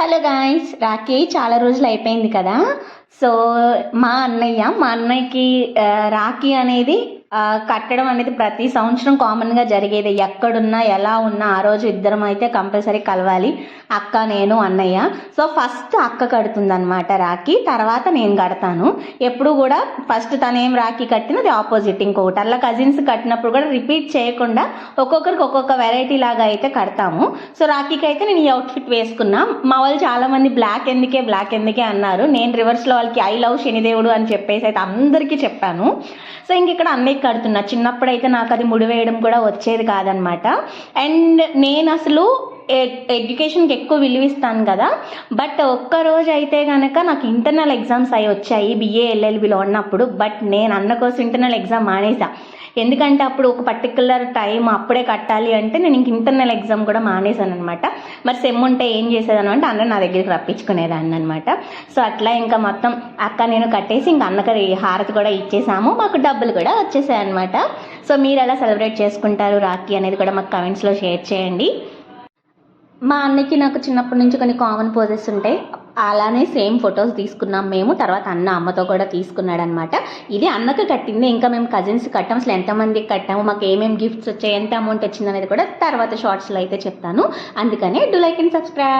Hello guys Rakhi చాలా రోజులు అయిపోయింది కదా. సో మా అన్నయ్య మా అన్నయ్యకి రాఖీ అనేది కట్టడం అనేది ప్రతి సంవత్సరం కామన్గా జరిగేది. ఎక్కడున్నా ఎలా ఉన్నా ఆ రోజు ఇద్దరం అయితే కంపల్సరీ కలవాలి. అక్క నేను అన్నయ్య. సో ఫస్ట్ అక్క కడుతుంది అనమాట రాఖీ. తర్వాత నేను కడతాను. ఎప్పుడు కూడా ఫస్ట్ తనేం రాఖీ కట్టినది ఆపోజిట్ ఇంకొకటి అలా కజిన్స్ కట్టినప్పుడు కూడా రిపీట్ చేయకుండా ఒక్కొక్కరికి ఒక్కొక్క వెరైటీ లాగా అయితే కడతాము. సో రాఖీకి అయితే నేను ఈ అవుట్ఫిట్ వేసుకున్నా. మా వాళ్ళు చాలా మంది బ్లాక్ ఎందుకే బ్లాక్ ఎందుకే అన్నారు. నేను రివర్స్లో వాళ్ళకి ఐ లవ్ శనిదేవుడు అని చెప్పేసి అయితే అందరికీ చెప్పాను. సో ఇంక ఇక్కడ అన్నయ్య కడుతున్నా చిన్నప్పుడైతే నాకు అది ముడి వేయడం కూడా వచ్చేది కాదనమాట. అండ్ నేను అసలు ఎడ్యుకేషన్కి ఎక్కువ విలువిస్తాను కదా. బట్ ఒక్క రోజు అయితే కనుక నాకు ఇంటర్నల్ ఎగ్జామ్స్ అవి వచ్చాయి బిఏ ఎల్ఎల్బిలో ఉన్నప్పుడు. బట్ నేను అన్న కోసం ఇంటర్నల్ ఎగ్జామ్ మానేసా. ఎందుకంటే అప్పుడు ఒక పర్టికులర్ టైం అప్పుడే కట్టాలి అంటే నేను ఇంక ఇంటర్నల్ ఎగ్జామ్ కూడా మానేశాను అనమాట మరి సెమ్ ఉంటే ఏం చేసేదాను అంటే అన్న నా దగ్గరికి రప్పించుకునేదాన్ని అనమాట సో అట్లా ఇంకా మొత్తం అక్క నేను కట్టేసి ఇంకా అన్నకి హారతి కూడా ఇచ్చేసాము. మాకు డబ్బులు కూడా వచ్చేసాయి అనమాట సో మీరు ఎలా సెలబ్రేట్ చేసుకుంటారు రాఖీ అనేది కూడా మాకు కమెంట్స్లో షేర్ చేయండి. మా అన్నకి నాకు చిన్నప్పటి నుంచి కొన్ని కామన్ పోజెస్ ఉంటాయి అలానే సేమ్ ఫొటోస్ తీసుకున్నాం మేము. తర్వాత అన్న అమ్మతో కూడా తీసుకున్నాడు అనమాట ఇది అన్నకు కట్టింది. ఇంకా మేము కజిన్స్ కట్టాం. అసలు ఎంతమందికి కట్టాము? మాకు ఏమేమి గిఫ్ట్స్ వచ్చాయి? ఎంత అమౌంట్ వచ్చింది అనేది కూడా తర్వాత షార్ట్స్లో అయితే చెప్తాను. అందుకనే డూ లైక్ అండ్ సబ్స్క్రైబ్